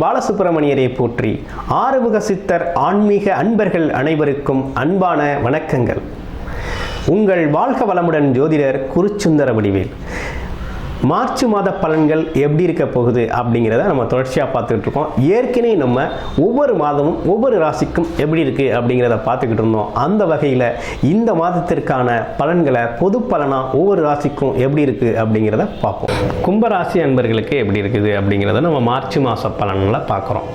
பாலசுப்பிரமணியரை போற்றி. ஆறுமுக சித்தர் ஆன்மீக அன்பர்கள் அனைவருக்கும் அன்பான வணக்கங்கள். உங்கள் வாழ்க வளமுடன் ஜோதிடர் குருச்சுந்தர வடிவேல் மார்ச் மாத பலன்கள் எப்படி இருக்க போகுது அப்படிங்கிறத நம்ம தொடர்ச்சியாக பார்த்துக்கிட்டு இருக்கோம். ஏற்கனவே நம்ம ஒவ்வொரு மாதமும் ஒவ்வொரு ராசிக்கும் எப்படி இருக்குது அப்படிங்கிறத பார்த்துக்கிட்டு இருந்தோம். அந்த வகையில் இந்த மாதத்திற்கான பலன்களை பொது பலனாக ஒவ்வொரு ராசிக்கும் எப்படி இருக்குது அப்படிங்கிறத பார்ப்போம். கும்பராசி அன்பர்களுக்கு எப்படி இருக்குது அப்படிங்கிறத நம்ம மார்ச் மாத பலன்களை பார்க்குறோம்.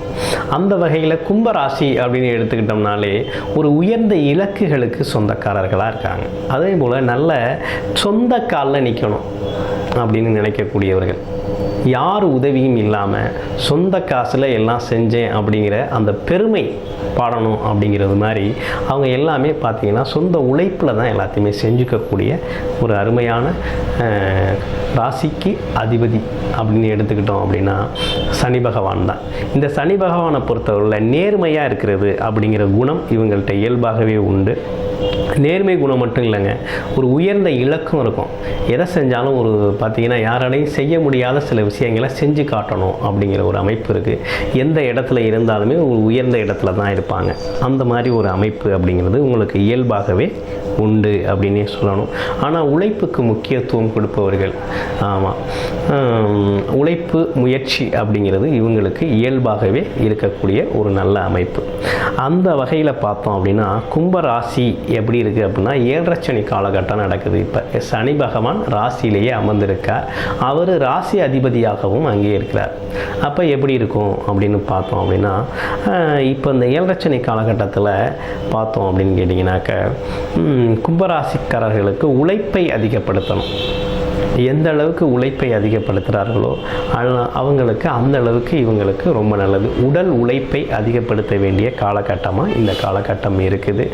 அந்த வகையில் கும்பராசி அப்படின்னு எடுத்துக்கிட்டோம்னாலே ஒரு உயர்ந்த இலக்குகளுக்கு சொந்தக்காரர்களாக இருக்காங்க. அதே போல் நல்ல சொந்த காலில் நிற்கணும் அப்படின்னு நினைக்கக்கூடியவர்கள். யார் உதவியும் இல்லாமல் சொந்த காசில் எல்லாம் செஞ்சேன் அப்படிங்கிற அந்த பெருமை பாடணும் அப்படிங்கிறது மாதிரி அவங்க எல்லாமே பார்த்தீங்கன்னா சொந்த உழைப்பில் தான் எல்லாத்தையுமே செஞ்சுக்கக்கூடிய ஒரு அருமையான ராசிக்கு அதிபதி அப்படின்னு எடுத்துக்கிட்டோம் அப்படின்னா சனி பகவான் தான். இந்த சனி பகவானை பொறுத்தவரையில் நேர்மையாக இருக்கிறது அப்படிங்கிற குணம் இவங்கள்ட்ட இயல்பாகவே உண்டு. நேர்மை குணம் மட்டும் இல்லைங்க. ஒரு உயர்ந்த இலக்கம் இருக்கும். எதை செஞ்சாலும் ஒரு பார்த்திங்கன்னா யாராலையும் செய்ய முடியாத சில விஷயங்களை செஞ்சு காட்டணும் அப்படிங்கிற ஒரு அமைப்பு இருக்குது எந்த இடத்துல இருந்தாலுமே ஒரு உயர்ந்த இடத்துல தான் இருப்பாங்க. அந்த மாதிரி ஒரு அமைப்பு அப்படிங்கிறது உங்களுக்கு இயல்பாகவே உண்டு அப்படின்னே சொல்லணும். ஆனால் உழைப்புக்கு முக்கியத்துவம் கொடுப்பவர்கள் ஆமாம் உழைப்பு முயற்சி அப்படிங்கிறது இவங்களுக்கு இயல்பாகவே இருக்கக்கூடிய ஒரு நல்ல அமைப்பு. அந்த வகையில் பார்த்தோம் அப்படின்னா கும்பராசி எப்படி இருக்குது அப்படின்னா ஏழரச்சனி காலகட்டம் நடக்குது இப்போ. சனி பகவான் ராசியிலேயே அமர்ந்திருக்கார். அவர் ராசி அதிபதியாகவும் அங்கே இருக்கிறார். அப்போ எப்படி இருக்கும் அப்படின்னு பார்த்தோம் அப்படின்னா இப்போ இந்த ஏழரச்சனி காலகட்டத்தில் பார்த்தோம் அப்படின்னு கேட்டிங்கனாக்க கும்பராசிக்காரர்களுக்கு உழைப்பை அதிகப்படுத்தணும். எந்த அளவுக்கு உழைப்பை அதிகப்படுத்துகிறார்களோ அவங்களுக்கு அந்த அளவுக்கு இவங்களுக்கு ரொம்ப நல்லது. உடல் உழைப்பை அதிகப்படுத்த வேண்டிய காலகட்டமாக இந்த காலகட்டம் இருக்குது.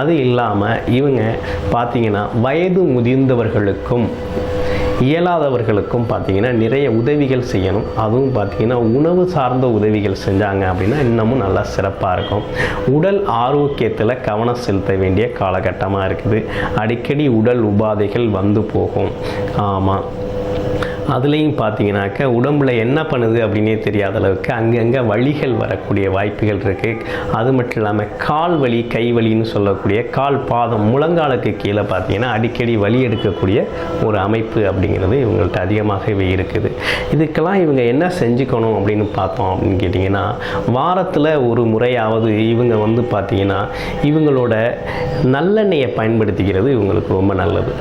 அது இல்லாமல் இவங்க பார்த்திங்கன்னா வயது முதிர்ந்தவர்களுக்கும் இயலாதவர்களுக்கும் பார்த்தீங்கன்னா நிறைய உதவிகள் செய்யணும். அதுவும் பார்த்தீங்கன்னா உணவு சார்ந்த உதவிகள் செஞ்சாங்க அப்படின்னா இன்னமும் நல்லா சிறப்பாக இருக்கும். உடல் ஆரோக்கியத்தில் கவனம் செலுத்த வேண்டிய காலகட்டமாக இருக்குது. அடிக்கடி உடல் உபாதைகள் வந்து போகும். ஆமாம் அதுலேயும் பார்த்தீங்கன்னாக்க உடம்புல என்ன பண்ணுது அப்படின்னே தெரியாத அளவுக்கு அங்கங்கே வழிகள் வரக்கூடிய வாய்ப்புகள் இருக்குது அது மட்டும் இல்லாமல் கால் வலி கை வலின்னு சொல்லக்கூடிய கால் பாதம் முழங்காலுக்கு கீழே பார்த்தீங்கன்னா அடிக்கடி வலி எடுக்கக்கூடிய ஒரு அமைப்பு அப்படிங்கிறது இவங்கள்ட்ட அதிகமாகவே இருக்குது. இதுக்கெல்லாம் இவங்க என்ன செஞ்சுக்கணும் அப்படின்னு பார்த்தோம் அப்படின்னு கேட்டிங்கன்னா வாரத்தில் ஒரு முறையாவது இவங்க வந்து பார்த்தீங்கன்னா இவங்களோட நல்லெண்ணெயை பயன்படுத்திக்கிறது இவங்களுக்கு ரொம்ப நல்லது.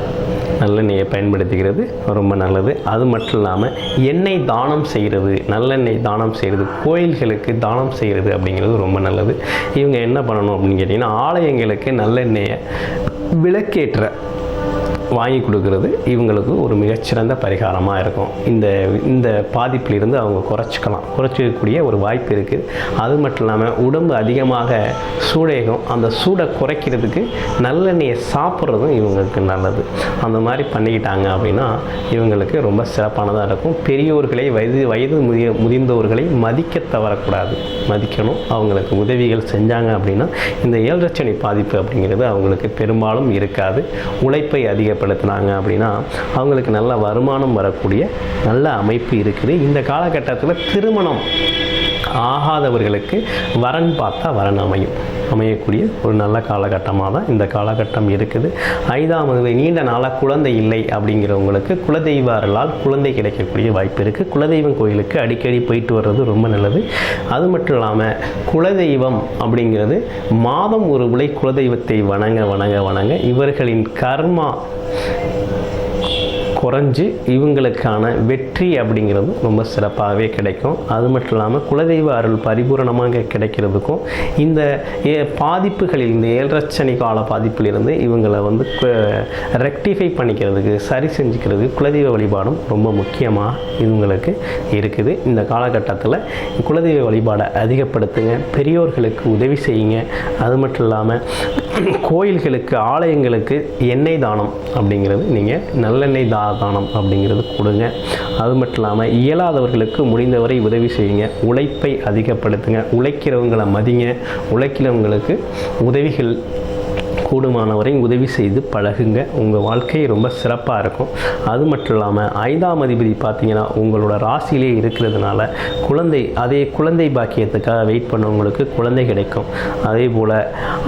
நல்லெண்ணெயை பயன்படுத்துகிறது ரொம்ப நல்லது. அது மட்டும் இல்லாமல் எண்ணெய் தானம் செய்கிறது. நல்லெண்ணெய் தானம் செய்கிறது. கோயில்களுக்கு தானம் செய்கிறது அப்படிங்கிறது ரொம்ப நல்லது. இவங்க என்ன பண்ணணும் அப்படின்னு கேட்டிங்கன்னா ஆலயங்களுக்கு நல்லெண்ணெயை விளக்கேற்ற வாங்கி கொடுக்கறது இவங்களுக்கு ஒரு மிகச்சிறந்த பரிகாரமாக இருக்கும். இந்த இந்த பாதிப்பிலிருந்து அவங்க குறைச்சிக்கலாம். குறைச்சிக்கக்கூடிய ஒரு வாய்ப்பு இருக்குது அது மட்டும் இல்லாமல் உடம்பு அதிகமாக சூடேகம். அந்த சூடை குறைக்கிறதுக்கு நல்லெண்ணெயை சாப்பிட்றதும் இவங்களுக்கு நல்லது. அந்த மாதிரி பண்ணிக்கிட்டாங்க அப்படின்னா இவங்களுக்கு ரொம்ப சிறப்பானதாக இருக்கும். பெரியோர்களை வயது வயது முதிய முதிர்ந்தவர்களை மதிக்க தவறக்கூடாது. மதிக்கணும். அவங்களுக்கு உதவிகள் செஞ்சாங்க அப்படின்னா இந்த ஏழரச்சனை பாதிப்பு அப்படிங்கிறது அவங்களுக்கு பெரும்பாலும் இருக்காது. உழைப்பை அதிகப்படுத்தினாங்க அப்படின்னா அவங்களுக்கு நல்ல வருமானம் வரக்கூடிய நல்ல அமைப்பு இருக்குது. இந்த காலகட்டத்தில் திருமணம் ஆகாதவர்களுக்கு வரன் பார்த்தா வரன் அமையும். அமையக்கூடிய ஒரு நல்ல காலகட்டமாக தான் இந்த காலகட்டம் இருக்குது. ஐந்தாவது நீண்ட நாளாக குழந்தை இல்லை அப்படிங்கிறவங்களுக்கு குலதெய்வ அருளால் குழந்தை கிடைக்கக்கூடிய வாய்ப்பு இருக்குது குலதெய்வம் கோயிலுக்கு அடிக்கடி போயிட்டு வர்றது ரொம்ப நல்லது. அது மட்டும் இல்லாமல் குலதெய்வம் அப்படிங்கிறது மாதம் ஒரு முறை குலதெய்வத்தை வணங்க வணங்க வணங்க இவர்களின் கர்மா குறைஞ்சு இவங்களுக்கான வெற்றி அப்படிங்கிறது ரொம்ப சிறப்பாகவே கிடைக்கும். அது மட்டும் இல்லாமல் குலதெய்வ அருள் பரிபூரணமாக கிடைக்கிறதுக்கும் இந்த ஏ- பாதிப்புகளில் இந்த ஏழரச்சனை கால பாதிப்பிலிருந்து இவங்களை வந்து ரெக்டிஃபை பண்ணிக்கிறதுக்கு சரி செஞ்சுக்கிறதுக்கு குலதெய்வ வழிபாடும் ரொம்ப முக்கியமாக இவங்களுக்கு இருக்குது. இந்த காலகட்டத்தில் குலதெய்வ வழிபாடை அதிகப்படுத்துங்க பெரியோர்களுக்கு உதவி செய்யுங்க. அது மட்டும் இல்லாமல் கோயில்களுக்கு ஆலயங்களுக்கு எண்ணெய் தானம் அப்படிங்கிறது நீங்கள் நல்லெண்ணெய் தா தானம் அப்படிங்கிறது கொடுங்க. அது மட்டும் இல்லாமல் இயலாதவர்களுக்கு முடிந்தவரை உதவி செய்யுங்க. உழைப்பை அதிகப்படுத்துங்க. உழைக்கிறவங்களை மதிங்க. உழைக்கிறவங்களுக்கு உதவிகள் கூடுமானவரை உதவி செய்து பழகுங்க. உங்கள் வாழ்க்கை ரொம்ப சிறப்பாக இருக்கும். அது மட்டும் இல்லாமல் ஐந்தாம் அதிபதி பார்த்தீங்கன்னா உங்களோட ராசியிலே இருக்கிறதுனால குழந்தை அதே குழந்தை பாக்கியத்துக்காக வெயிட் பண்ணவங்களுக்கு குழந்தை கிடைக்கும். அதே போல்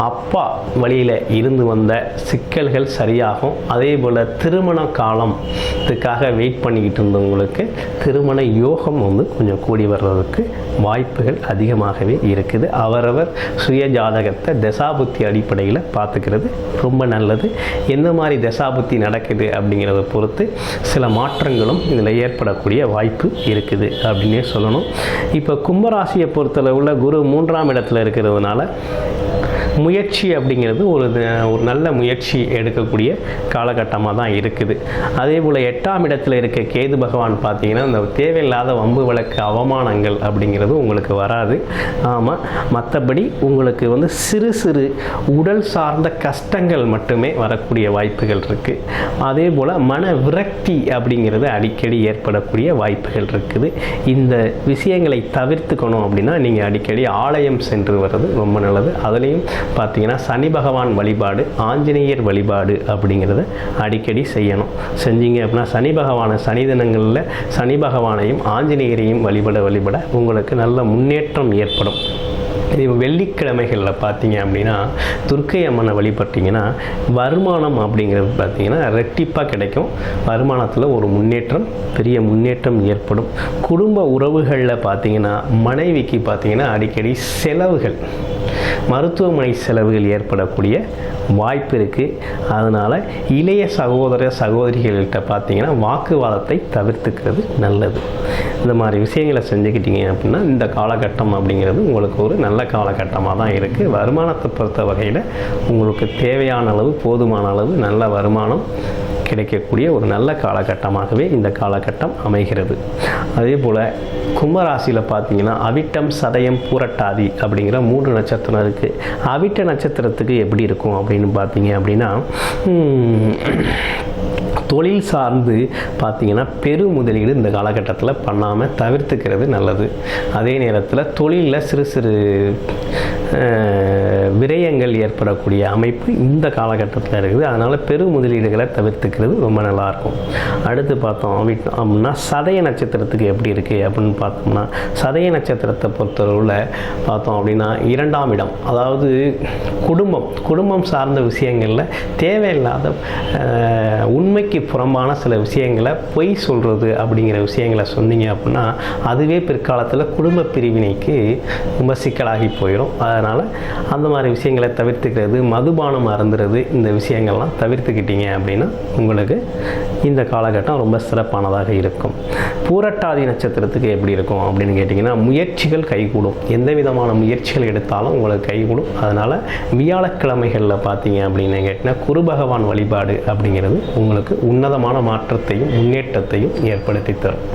அப்பா வழியில் இருந்து வந்த சிக்கல்கள் சரியாகும். அதே போல் திருமண காலத்துக்காக வெயிட் பண்ணிக்கிட்டு இருந்தவங்களுக்கு திருமண யோகம் வந்து கொஞ்சம் கூடி வர்றதுக்கு வாய்ப்புகள் அதிகமாகவே இருக்குது. அவரவர் சுய ஜாதகத்தை தசாபுத்தி அடிப்படையில் இருக்கிறது ரொம்ப நல்லது. எந்த மாதிரி தசாபுத்தி நடக்குது அப்படிங்கிறத பொறுத்து சில மாற்றங்களும் இதில் ஏற்படக்கூடிய வாய்ப்பு இருக்குது அப்படின்னே சொல்லணும். இப்போ கும்பராசியை பொறுத்தளவில் குரு மூன்றாம் இடத்துல இருக்கிறதுனால முயற்சி அப்படிங்கிறது ஒரு ஒரு நல்ல முயற்சி எடுக்கக்கூடிய காலகட்டமாக தான் இருக்குது. அதே போல் எட்டாம் இடத்துல இருக்க கேது பகவான் பார்த்தீங்கன்னா இந்த தேவையில்லாத வம்பு விளக்கு அவமானங்கள் அப்படிங்கிறது உங்களுக்கு வராது. ஆமாம் மற்றபடி உங்களுக்கு வந்து சிறு சிறு உடல் சார்ந்த கஷ்டங்கள் மட்டுமே வரக்கூடிய வாய்ப்புகள் இருக்குது அதே போல் மன விரக்தி அப்படிங்கிறது அடிக்கடி ஏற்படக்கூடிய வாய்ப்புகள் இருக்குது. இந்த விஷயங்களை தவிர்த்துக்கணும் அப்படின்னா நீங்கள் அடிக்கடி ஆலயம் சென்று வர்றது ரொம்ப நல்லது. அதுலேயும் பார்த்தீங்கன்னா சனி பகவான் வழிபாடு ஆஞ்சநேயர் வழிபாடு அப்படிங்கிறத அடிக்கடி செய்யணும். செஞ்சீங்க அப்படின்னா சனி பகவானை சனி தினங்களில் சனி பகவானையும் ஆஞ்சநேயரையும் வழிபட வழிபட உங்களுக்கு நல்ல முன்னேற்றம் ஏற்படும். இது வெள்ளிக்கிழமைகளில் பார்த்தீங்க அப்படின்னா துர்க்கை அம்மனை வழிபட்டிங்கன்னா வருமானம் அப்படிங்கிறது பார்த்தீங்கன்னா ரெட்டிப்பாக கிடைக்கும். வருமானத்தில் ஒரு முன்னேற்றம் பெரிய முன்னேற்றம் ஏற்படும். குடும்ப உறவுகளில் பார்த்தீங்கன்னா மனைவிக்கு பார்த்தீங்கன்னா அடிக்கடி செலவுகள். மருத்துவமனை செலவுகள் ஏற்படக்கூடிய வாய்ப்பு இருக்குது அதனால் இளைய சகோதர சகோதரிகள்கிட்ட பார்த்தீங்கன்னா வாக்குவாதத்தை தவிர்த்துக்கிறது நல்லது. இந்த மாதிரி விஷயங்களை செஞ்சுக்கிட்டீங்க அப்படின்னா இந்த காலகட்டம் அப்படிங்கிறது உங்களுக்கு ஒரு நல்ல காலகட்டமாக தான் இருக்குது வருமானத்தை பொறுத்த வகையில் உங்களுக்கு தேவையான அளவு போதுமான அளவு நல்ல வருமானம் கிடைக்கக்கூடிய ஒரு நல்ல காலகட்டமாகவே இந்த காலகட்டம் அமைகிறது. அதே போல் கும்பராசியில் பார்த்தீங்கன்னா அவிட்டம் சதயம் பூரட்டாதி அப்படிங்கிற மூன்று நட்சத்திரம் இருக்குது அவிட்ட நட்சத்திரத்துக்கு எப்படி இருக்கும் அப்படின்னு பார்த்தீங்க அப்படின்னா தொழில் சார்ந்து பார்த்தீங்கன்னா பெரு முதலீடு இந்த காலகட்டத்தில் பண்ணாமல் தவிர்த்துக்கிறது நல்லது. அதே நேரத்தில் தொழிலில் சிறு சிறு விரயங்கள் ஏற்படக்கூடிய அமைப்பு இந்த காலகட்டத்தில் இருக்குது. அதனால் பெரு முதலீடுகளை தவிர்த்துக்கிறது ரொம்ப நல்லாயிருக்கும். அடுத்து பார்த்தோம் அப்படின்னா சதய நட்சத்திரத்துக்கு எப்படி இருக்குது அப்படின்னு பார்த்தோம்னா சதய நட்சத்திரத்தை பொறுத்தளவில் பார்த்தோம் அப்படின்னா இரண்டாம் இடம். அதாவது குடும்பம் குடும்பம் சார்ந்த விஷயங்களில் தேவையில்லாத உண்மைக்கு புறம்பான சில விஷயங்களை பொய் சொல்கிறது அப்படிங்கிற விஷயங்களை சொன்னீங்க அப்படின்னா அதுவே பிற்காலத்தில் குடும்ப பிரிவினைக்கு ரொம்ப சிக்கலாகி போயிடும் அதனால் அந்த மாதிரி விஷயங்களை தவிர்த்துக்கிறது மதுபானம் அருந்துறது இந்த விஷயங்கள்லாம் தவிர்த்துக்கிட்டீங்க அப்படின்னா உங்களுக்கு இந்த காலகட்டம் ரொம்ப சிறப்பானதாக இருக்கும். பூரட்டாதி நட்சத்திரத்துக்கு எப்படி இருக்கும் அப்படின்னு கேட்டிங்கன்னா முயற்சிகள் கைகூடும். எந்த விதமான முயற்சிகள் எடுத்தாலும் உங்களுக்கு கைகூடும். அதனால் வியாழக்கிழமைகளில் பார்த்தீங்க அப்படின்னு கேட்டிங்கன்னா குரு பகவான் வழிபாடு அப்படிங்கிறது உங்களுக்கு உன்னதமான மாற்றத்தையும் முன்னேற்றத்தையும் ஏற்படுத்தி தரும்.